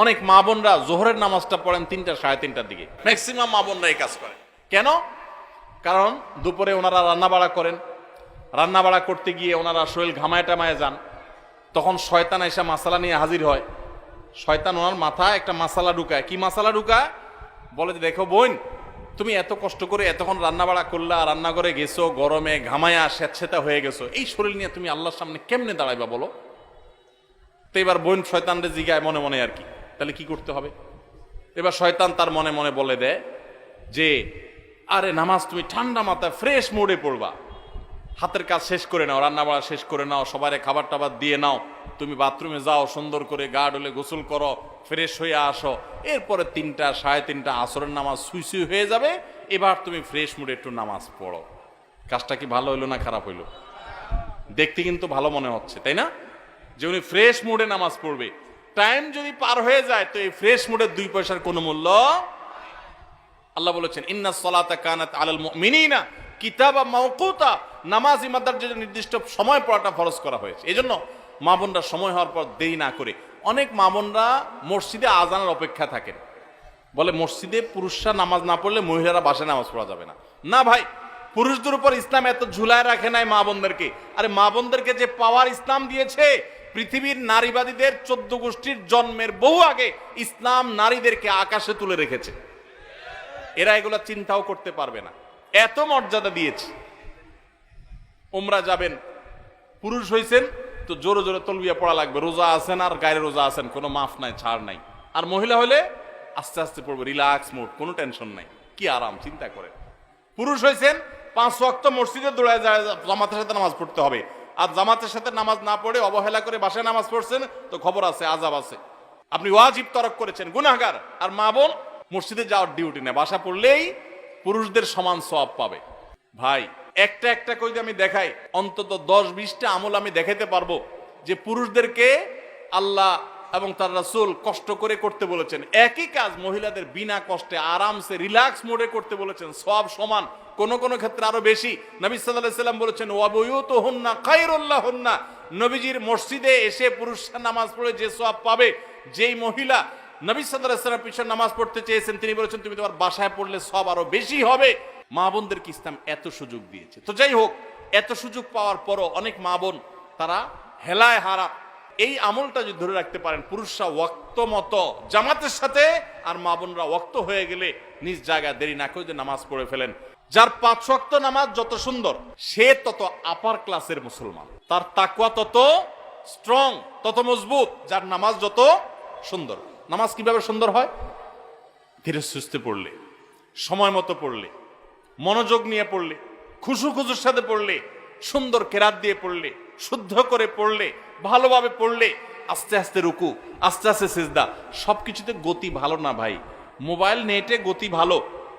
অনেক মা বোনরা জোহরের নামাজটা পড়েন তিনটা সাড়ে তিনটার দিকে। ম্যাক্সিমাম মা বোনরা এই কাজ করে। কেন? কারণ দুপুরে ওনারা রান্না বাড়া করেন। রান্না বাড়া করতে গিয়ে ওনারা শরীর ঘামায় টামায় যান। তখন শয়তান এসে মাসালা নিয়ে হাজির হয়। শয়তান ওনার মাথায় একটা মাসালা ঢুকায়। কি মাসালা ঢুকায়? বলে যে, দেখো বোন তুমি এত কষ্ট করে এতক্ষণ রান্না বাড়া করলা রান্না করে গেছো গরমে ঘামায়া স্যাঁতসেতা হয়ে গেছো। এই শরীর নিয়ে তুমি আল্লাহর সামনে কেমনে দাঁড়াইবা বলো? তো এবার বোন শয়তানরে জিগায় মনে মনে আর কি। তাহলে কি করতে হবে? এবার শয়তান তার মনে মনে বলে দেয় যে, আরে নামাজ তুমি ঠান্ডা মাথায় ফ্রেশ মোডে পড়বা। হাতের কাজ শেষ করে নাও রান্না বাড়া শেষ করে নাও সবারে খাবার টাবার দিয়ে নাও। তুমি বাথরুমে যাও, সুন্দর করে গা ডলে গোসল করো ফ্রেশ হয়ে আসো। এরপরে তিনটা, সাড়ে তিনটা আসরের নামাজ সুই সুই হয়ে যাবে। এবার তুমি ফ্রেশ মুডে একটু নামাজ পড়ো। কাজটা কি ভালো হইল না খারাপ হইল? দেখতে কিন্তু ভালো মনে হচ্ছে, তাই না? যে উনি ফ্রেশ মুডে নামাজ পড়বে। টাইম যদি পার হয়ে যায়, তো এই ফ্রেশ মুডের দুই পয়সার কোনো মূল্য আল্লাহ বলেছেন, ইন্না সলাতা কানাত আলাল মুমিনিনা কিতাবা মাওকুতা। নামাজ ইমাদার যে নির্দিষ্ট সময় পড়াটা ফরজ করা হয়েছে। এই জন্য মা বোনরা সময় হওয়ার পর দেরি না করে। অনেক মা বোনরা মসজিদে আজানের অপেক্ষা থাকেন। বলে, মসজিদে পুরুষরা নামাজ না পড়লে মহিলারা বাসায় নামাজ পড়া যাবে না। না ভাই, পুরুষদের উপর ইসলাম এত ঝুলায় রাখে নাই মা বোনদেরকে। আরে মা বোনদেরকে যে পাওয়ার ইসলাম দিয়েছে পৃথিবীর নারীবাদীদের চোদ্দ গোষ্ঠীর জন্মের বহু আগে ইসলাম নারীদেরকে আকাশে তুলে রেখেছে। এরা এগুলো চিন্তাও করতে পারবে না। এত মর্যাদা দিয়েছে। ওমরা যাবেন, পুরুষ হয়েছেন তো জোরে জোরে তলবিয়া পড়া লাগবে। রোজা আছেন আর গায়ে রোজা আছেন, কোনো মাফ নাই, ছাড় নাই। আর মহিলা হলে আস্তে আস্তে পড়বে, রিল্যাক্স মোড, কোনো টেনশন নাই। কি আরাম, চিন্তা করেন পুরুষ হয়েছেন পাঁচ ওয়াক্ত মসজিদে দৌড়ায় জামাতের সাথে নামাজ পড়তে হবে। আর জামাতের সাথে নামাজ না পড়ে অবহেলা করে বাসায় নামাজ পড়ছেন, তো খবর আছে আজাব আছে। আপনি ওয়াজিব তরক করেছেন, গুনাহগার। আর মা বোন, মসজিদে যাওয়ার ডিউটি নেই। বাসা পড়লেই পুরুষদের সমান সব পাবে। ভাই, একটা একটা করে আমি দেখাই, অন্তত দশ বিশটা আমল আমি দেখাতে পারব যে পুরুষদেরকে আল্লাহ এবং তার রাসূল কষ্ট করে করতে বলেছেন। একই কাজ মহিলাদের বিনা কষ্টে, আরামসে, রিল্যাক্স মোডে করতে বলেছেন। সব সমান। কোন কোন ক্ষেত্রে আরও বেশি। নবী সাল্লাম বলেছেন ওয়াবুয়ুতু হুন্না খায়রুল্লাহ হুন্না নবীজির মসজিদে এসে পুরুষরা নামাজ পড়ে যে সব পাবে, যেই মহিলা নবী আলাইহি সাল্লাম পিছনে নামাজ পড়তে চেয়েছেন, তিনি বলেছেন, তুমি তোমার বাসায় পড়লে সব আরও বেশি হবে। মা বোনদেরকে ইসলাম এত সুযোগ দিয়েছে। তো যাই হোক, এত সুযোগ পাওয়ার পরও অনেক মা বোন, তারা হেলায় হারা। এই আমলটা যদি ধরে রাখতে পারেন, পুরুষরা ওক্ত মতো জামাতের সাথে, আর মা বোনরা ওয়াক্ত হয়ে গেলে নিজ জায়গায় দেরি না করে যে নামাজ পড়ে ফেলেন। যার পাঁচ ওয়াক্ত নামাজ যত সুন্দর, সে তত আপার ক্লাসের মুসলমান। তার তাকুয়া তত স্ট্রং তত মজবুত, যার নামাজ যত সুন্দর। নামাজ কীভাবে সুন্দর হয়? ধীরে সুস্থে পড়লে, সময় মতো পড়লে, মনোযোগ নিয়ে পড়লে, খুশু খুশুর সাথে পড়লে, সুন্দর কেরাত দিয়ে পড়লে, শুদ্ধ করে পড়লে, ভালোভাবে পড়লে, আস্তে আস্তে রুকু, আস্তে আস্তে সিজদা, সবকিছুতে গতি ভালো না ভাই। মোবাইল নেটে গতি ভালো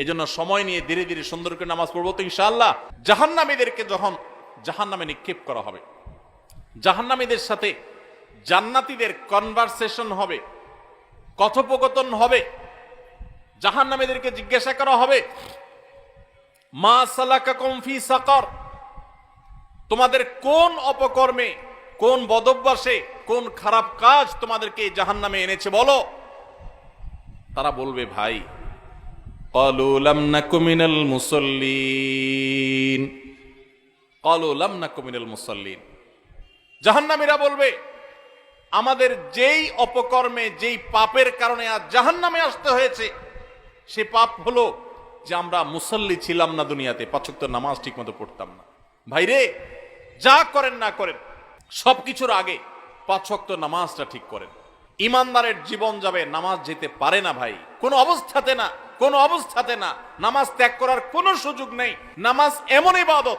এই জন্য সময় নিয়ে ধীরে ধীরে সুন্দর করে নামাজ পড়ব তো ইনশাআল্লাহ। জাহান্নামীদেরকে যখন জাহান্নামে নিক্ষেপ করা হবে, জাহান্নামীদের সাথে জান্নাতীদের কনভারসেশন হবে, কথোপকথন হবে, জাহান্নামীদেরকে জিজ্ঞাসা করা হবে, মা সালাকা কমফি সাকর, তোমাদের কোন অপকর্মে, কোন বদভ্যাসে, কোন খারাপ কাজ তোমাদেরকে জাহান্নামে এনেছে বলো? তারা বলবে, ভাই قالوا لم نك من المصلين قالوا لم نك من المصلين জাহান্নামীরা বলবে আমাদের যেই অপকর্মে যেই পাপের কারণে আজ জাহান্নামে আসতে হয়েছে সে পাপ হলো যে আমরা মুসল্লি ছিলাম না দুনিয়াতে পাচক নামাজ ঠিক মতো পড়তাম না ভাইরে যা করেন না করেন সবকিছুর আগে পাঁচ ওয়াক্ত নামাজটা ঠিক করেন ইমানদারের জীবন যাবে, নামাজ যেতে পারে না ভাই। কোনো অবস্থাতে না, কোনো অবস্থাতে না। নামাজ ত্যাগ করার কোনো সুযোগ নেই। নামাজ এমন ইবাদত